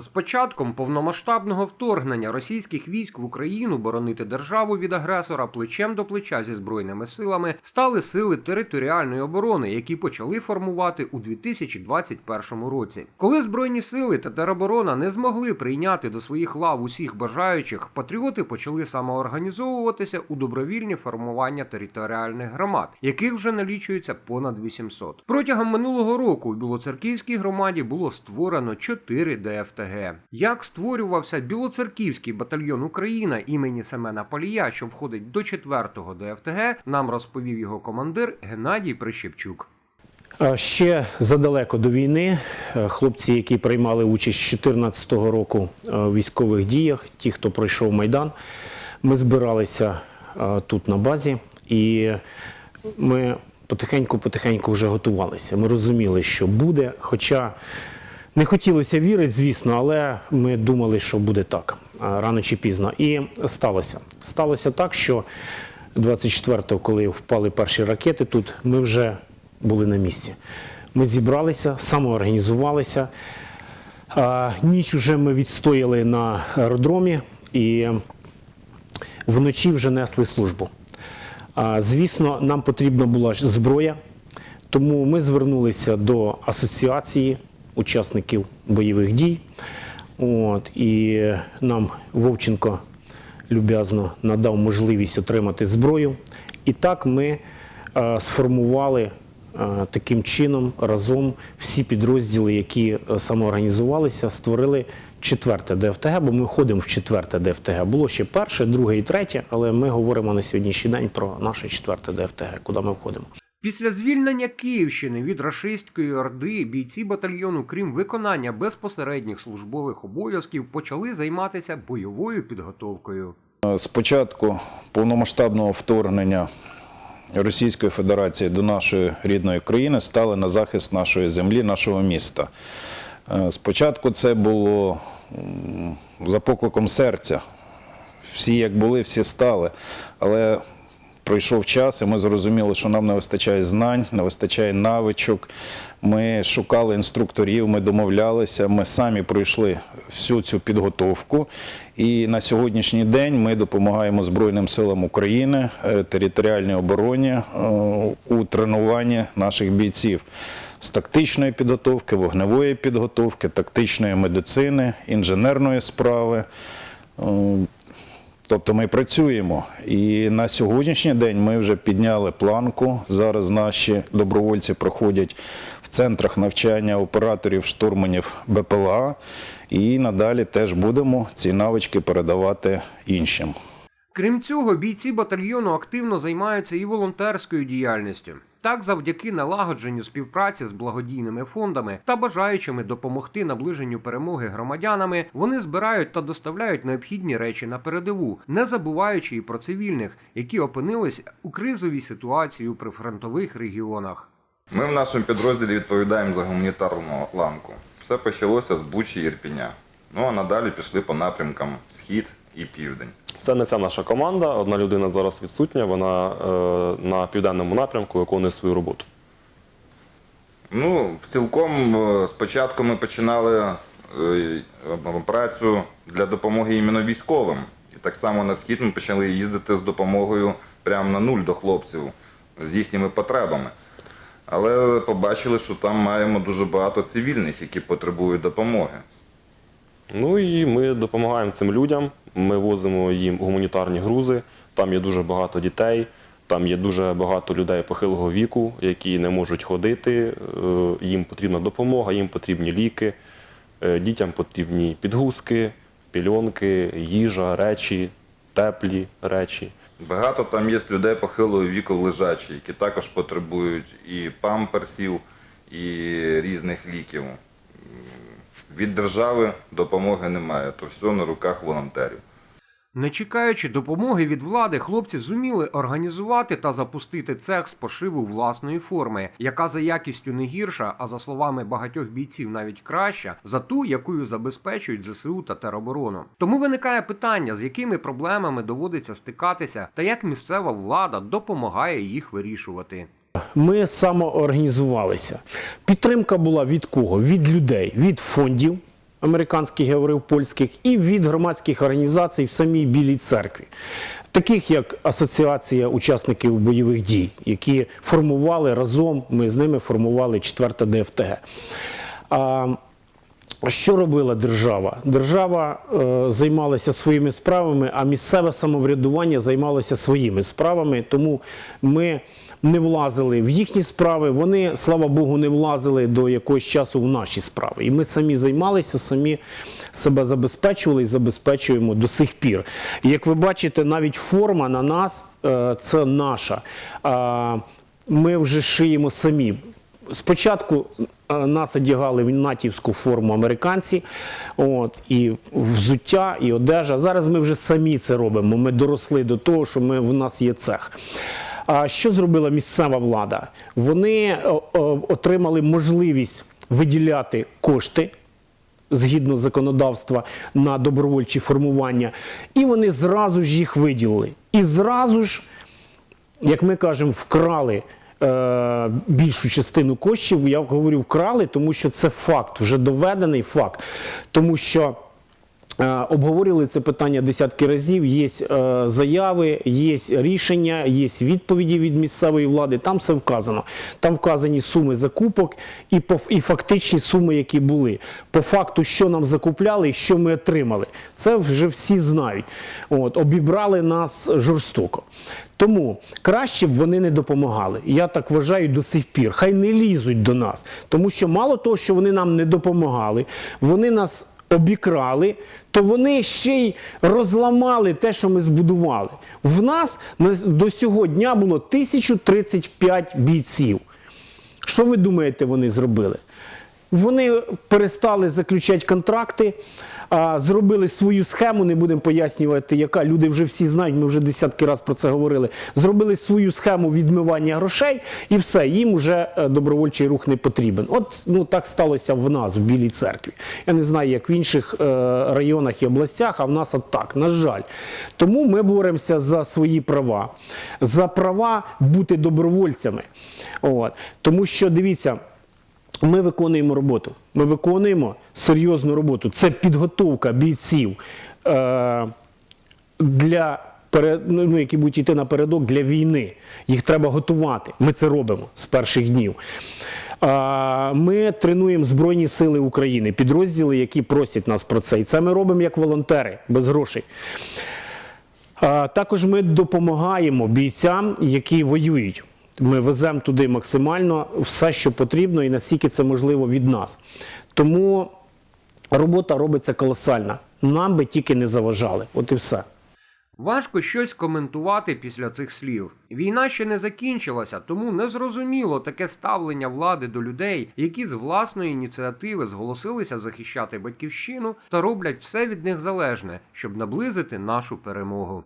З початком повномасштабного вторгнення російських військ в Україну боронити державу від агресора плечем до плеча зі збройними силами стали сили територіальної оборони, які почали формувати у 2021 році. Коли збройні сили та тероборона не змогли прийняти до своїх лав усіх бажаючих, патріоти почали самоорганізовуватися у добровільні формування територіальних громад, яких вже налічується понад 800. Протягом минулого року у Білоцерківській громаді було створено 4 ДФТГ. Як створювався Білоцерківський батальйон Україна імені Семена Палія, що входить до 4-го ДФТГ, нам розповів його командир Геннадій Прищепчук. Ще задалеко до війни е, хлопці, які приймали участь з 2014 року е, в військових діях, ті, хто пройшов Майдан, ми збиралися е, тут на базі і ми потихеньку-потихеньку вже готувалися. Ми розуміли, що буде, хоча не хотілося вірити, звісно, але ми думали, що буде так рано чи пізно. І сталося. Сталося так, що 24-го, коли впали перші ракети, тут ми вже були на місці. Ми зібралися, самоорганізувалися. Ніч вже ми відстояли на аеродромі і вночі вже несли службу. Звісно, нам потрібна була зброя, тому ми звернулися до асоціації учасників бойових дій. От, і нам Вовченко люб'язно надав можливість отримати зброю. І так ми е, сформували е, таким чином разом всі підрозділи, які е, самоорганізувалися, створили четверте ДФТГ, бо ми входимо в четверте ДФТГ. Було ще перше, друге і третє, але ми говоримо на сьогоднішній день про наше четверте ДФТГ, куди ми входимо. Після звільнення Київщини від рашистської орди бійці батальйону, крім виконання безпосередніх службових обов'язків, почали займатися бойовою підготовкою. З початку повномасштабного вторгнення Російської Федерації до нашої рідної країни стали на захист нашої землі, нашого міста. Е, Спочатку це було за покликом серця. Всі як були, всі стали. Але пройшов час, і ми зрозуміли, що нам не вистачає знань, не вистачає навичок. Ми шукали інструкторів, ми домовлялися, ми самі пройшли всю цю підготовку. І на сьогоднішній день ми допомагаємо Збройним силам України, е, територіальній обороні е, у тренуванні наших бійців з тактичної підготовки, вогневої підготовки, тактичної медицини, інженерної справи. Тобто ми працюємо. І на сьогоднішній день ми вже підняли планку. Зараз наші добровольці проходять в центрах навчання операторів, штурманів БПЛА. І надалі теж будемо ці навички передавати іншим. Крім цього, бійці батальйону активно займаються і волонтерською діяльністю. Так, завдяки налагодженню співпраці з благодійними фондами та бажаючими допомогти наближенню перемоги громадянами, вони збирають та доставляють необхідні речі на передову, не забуваючи і про цивільних, які опинились у кризовій ситуації у прифронтових регіонах. Ми в нашому підрозділі відповідаємо за гуманітарну ланку. Все почалося з Бучі Ірпіня. Ну а надалі пішли по напрямкам Схід і Південь. Це не вся наша команда. Одна людина зараз відсутня. Вона е, на південному напрямку виконує свою роботу. Ну, в цілком е, спочатку ми починали е, працю для допомоги іменно військовим. І так само на схід ми почали їздити з допомогою прямо на нуль до хлопців з їхніми потребами. Але побачили, що там маємо дуже багато цивільних, які потребують допомоги. Ну і ми допомагаємо цим людям. Ми возимо їм гуманітарні грузи. Там є дуже багато дітей, там є дуже багато людей похилого віку, які не можуть ходити. Е, Їм потрібна допомога, їм потрібні ліки, е, дітям потрібні підгузки, пільонки, їжа, речі, теплі речі. Багато там є людей похилого віку лежачі, які також потребують і памперсів, і різних ліків. Від держави допомоги немає, то все на руках волонтерів. Не чекаючи допомоги від влади, хлопці зуміли організувати та запустити цех з пошиву власної форми, яка за якістю не гірша, а за словами багатьох бійців навіть краща, за ту, якою забезпечують ЗСУ та тероборону. Тому виникає питання, з якими проблемами доводиться стикатися, та як місцева влада допомагає їх вирішувати. Ми самоорганізувалися. Підтримка була від кого? Від людей, від фондів, американських говорив польських, і від громадських організацій в самій Білій церкві, таких як Асоціація учасників бойових дій, які формували разом. Ми з ними формували 4 ДФТГ. А, що робила держава? Держава е, займалася своїми справами, а місцеве самоврядування займалося своїми справами. Тому ми не влазили в їхні справи. Вони, слава Богу, не влазили до якогось часу в наші справи. І ми самі займалися, самі себе забезпечували і забезпечуємо до сих пір. Як ви бачите, навіть форма на нас е, це наша. Ми вже шиємо самі. Спочатку е, нас одягали в натівську форму американці, от, і взуття, і одежа. Зараз ми вже самі це робимо. Ми доросли до того, що ми, в нас є цех. А що зробила місцева влада? Вони о, о, отримали можливість виділяти кошти згідно законодавства на добровольчі формування, і вони зразу ж їх виділили. І зразу ж як ми кажемо, вкрали е, більшу частину коштів. Я говорю вкрали, тому що це факт, вже доведений факт. Тому що е, обговорювали це питання десятки разів. Є е, заяви, є рішення, є відповіді від місцевої влади. Там все вказано. Там вказані суми закупок і, і фактичні суми, які були. По факту, що нам закупляли і що ми отримали. Це вже всі знають. От, обібрали нас жорстоко. Тому краще б вони не допомагали. Я так вважаю до сих пір. Хай не лізуть до нас. Тому що мало того, що вони нам не допомагали, вони нас обікрали, то вони ще й розламали те, що ми збудували. В нас до цього дня було 1035 бійців. Що ви думаєте, вони зробили? Вони перестали заключати контракти, зробили свою схему, не будемо пояснювати, яка люди вже всі знають, ми вже десятки разів про це говорили. Зробили свою схему відмивання грошей, і все, їм вже е, добровольчий рух не потрібен. От ну так сталося в нас, в Білій церкві. Я не знаю, як в інших е, районах і областях, а в нас от так, на жаль. Тому ми боремося за свої права, за права бути добровольцями. От. Тому що дивіться. Ми виконуємо роботу. Ми виконуємо серйозну роботу. Це підготовка бійців е, для пере- ну, які будуть йти напередок для війни. Їх треба готувати. Ми це робимо з перших днів. А, Ми тренуємо Збройні Сили України, підрозділи, які просять нас про це. І це ми робимо як волонтери без грошей. А, Також ми допомагаємо бійцям, які воюють. Ми веземо туди максимально все, що потрібно, і наскільки це можливо від нас. Тому робота робиться колосальна. Нам би тільки не заважали. От і все. Важко щось коментувати після цих слів. Війна ще не закінчилася, тому незрозуміло таке ставлення влади до людей, які з власної ініціативи зголосилися захищати батьківщину та роблять все від них залежне, щоб наблизити нашу перемогу.